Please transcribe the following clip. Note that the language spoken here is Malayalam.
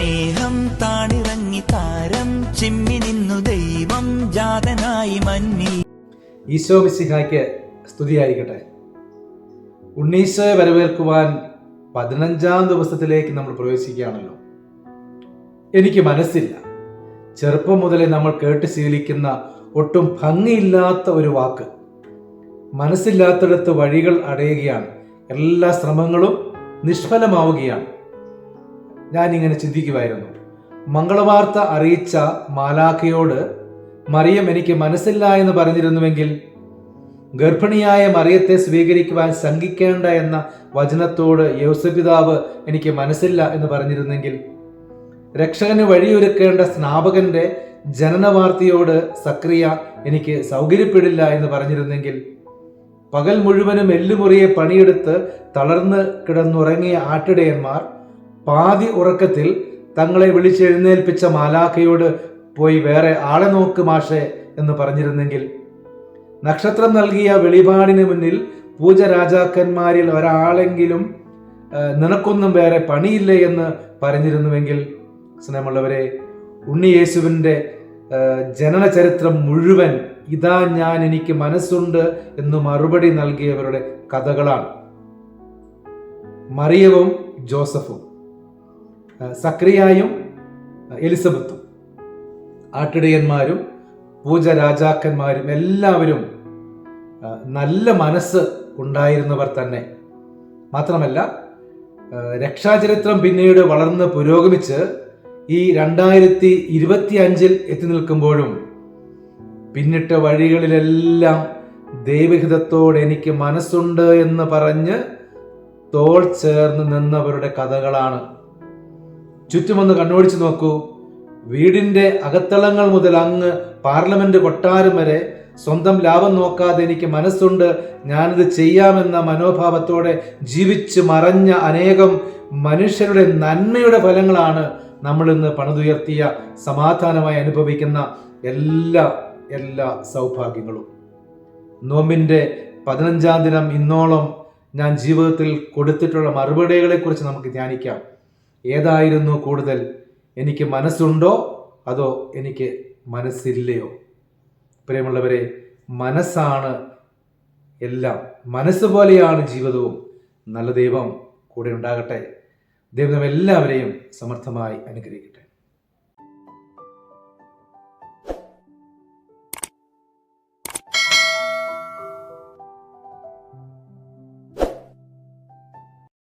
സ്നേഹം താണിറങ്ങി താരം. ചിമ്മി നിന്നു ദൈവം ജാതനായി മന്നി. ഈശോ മിസിഹായ്ക്ക് സ്തുതിയായിരിക്കട്ടെ. ഉണ്ണീശോയെ വരവേൽക്കുവാൻ പതിനഞ്ചാം ദിവസത്തിലേക്ക് നമ്മൾ പ്രവേശിക്കുകയാണല്ലോ. എനിക്ക് മനസ്സില്ല. ചെറുപ്പം മുതലേ നമ്മൾ കേട്ട് ശീലിക്കുന്ന ഒട്ടും ഭംഗിയില്ലാത്ത ഒരു വാക്ക്. മനസ്സില്ലാത്തടത്ത് വഴികൾ അടയുകയാണ്. എല്ലാ ശ്രമങ്ങളും നിഷ്ഫലമാവുകയാണ്. ഞാനിങ്ങനെ ചിന്തിക്കുമായിരുന്നു മംഗളവാർത്ത അറിയിച്ച മാലാഖയോട് മറിയം എനിക്ക് മനസ്സില്ല എന്ന് പറഞ്ഞിരുന്നുവെങ്കിൽ ഗർഭിണിയായ മറിയത്തെ സ്വീകരിക്കുവാൻ ശങ്കിക്കേണ്ട എന്ന വചനത്തോട് യോസപിതാവ് എനിക്ക് മനസ്സില്ല എന്ന് പറഞ്ഞിരുന്നെങ്കിൽ രക്ഷകന് വഴിയൊരുക്കേണ്ട സ്നാപകന്റെ ജനനവാർത്തയോട് സക്രിയ എനിക്ക് സൗകര്യപ്പെടില്ല എന്ന് പറഞ്ഞിരുന്നെങ്കിൽ പകൽ മുഴുവനും എല്ലുമുറിയെ പണിയെടുത്ത് തളർന്ന് കിടന്നുറങ്ങിയ ആട്ടിടയന്മാർ പാതി ഉറക്കത്തിൽ തങ്ങളെ വിളിച്ചെഴുന്നേൽപ്പിച്ച മാലാഖയോട് പോയി വേറെ ആളെ നോക്ക് മാഷേ എന്ന് പറഞ്ഞിരുന്നെങ്കിൽ. നക്ഷത്രം നൽകിയ വെളിപാടിന് മുന്നിൽ പൂജ രാജാക്കന്മാരിൽ ഒരാളെങ്കിലും നിനക്കൊന്നും വേറെ പണിയില്ല എന്ന് പറഞ്ഞിരുന്നുവെങ്കിൽ സ്നേഹമുള്ളവരെ ഉണ്ണി യേശുവിന്റെ ജനന ചരിത്രം മുഴുവൻ ഇതാ ഞാൻ എനിക്ക് മനസ്സുണ്ട് എന്ന് മറുപടി നൽകിയവരുടെ കഥകളാണ്. മറിയവും ജോസഫും. സക്രിയായും എലിസബത്തും ആട്ടിടയന്മാരും പൂജ രാജാക്കന്മാരും എല്ലാവരും നല്ല മനസ്സ് ഉണ്ടായിരുന്നവർ തന്നെ. മാത്രമല്ല രക്ഷാചരിത്രം പിന്നീട് വളർന്ന് പുരോഗമിച്ച് ഈ രണ്ടായിരത്തി ഇരുപത്തി അഞ്ചിൽ എത്തി നിൽക്കുമ്പോഴും പിന്നിട്ട വഴികളിലെല്ലാം ദൈവഹിതത്തോട് എനിക്ക് മനസ്സുണ്ട് എന്ന് പറഞ്ഞ് തോൾ ചേർന്ന് നിന്നവരുടെ കഥകളാണ് ചുറ്റുമൊന്ന് കണ്ണോടിച്ചു നോക്കൂ. വീടിന്റെ അകത്തളങ്ങൾ മുതൽ അങ്ങ് പാർലമെന്റ് കൊട്ടാരം വരെ സ്വന്തം ലാഭം നോക്കാതെ എനിക്ക് മനസ്സുണ്ട്. ഞാനിത് ചെയ്യാമെന്ന മനോഭാവത്തോടെ ജീവിച്ച് മറഞ്ഞ അനേകം മനുഷ്യരുടെ നന്മയുടെ ഫലങ്ങളാണ് നമ്മൾ ഇന്ന് പണിതുയർത്തിയ സമാധാനമായി അനുഭവിക്കുന്ന എല്ലാ എല്ലാ സൗഭാഗ്യങ്ങളും. നോമ്പിന്റെ പതിനഞ്ചാം ദിനം ഇന്നോളം ഞാൻ ജീവിതത്തിൽ കൊടുത്തിട്ടുള്ള മറുപടികളെക്കുറിച്ച് നമുക്ക് ധ്യാനിക്കാം. ഏതായിരുന്നു കൂടുതൽ? എനിക്ക് മനസ്സുണ്ടോ? അതോ എനിക്ക് മനസ്സില്ലയോ? പ്രിയമുള്ളവരെ മനസ്സാണ് എല്ലാം. മനസ്സ് പോലെയാണ് ജീവിതവും. നല്ല ദൈവം കൂടെ ഉണ്ടാകട്ടെ. ദൈവം എല്ലാവരെയും സമർത്ഥമായി അനുഗ്രഹിക്കട്ടെ.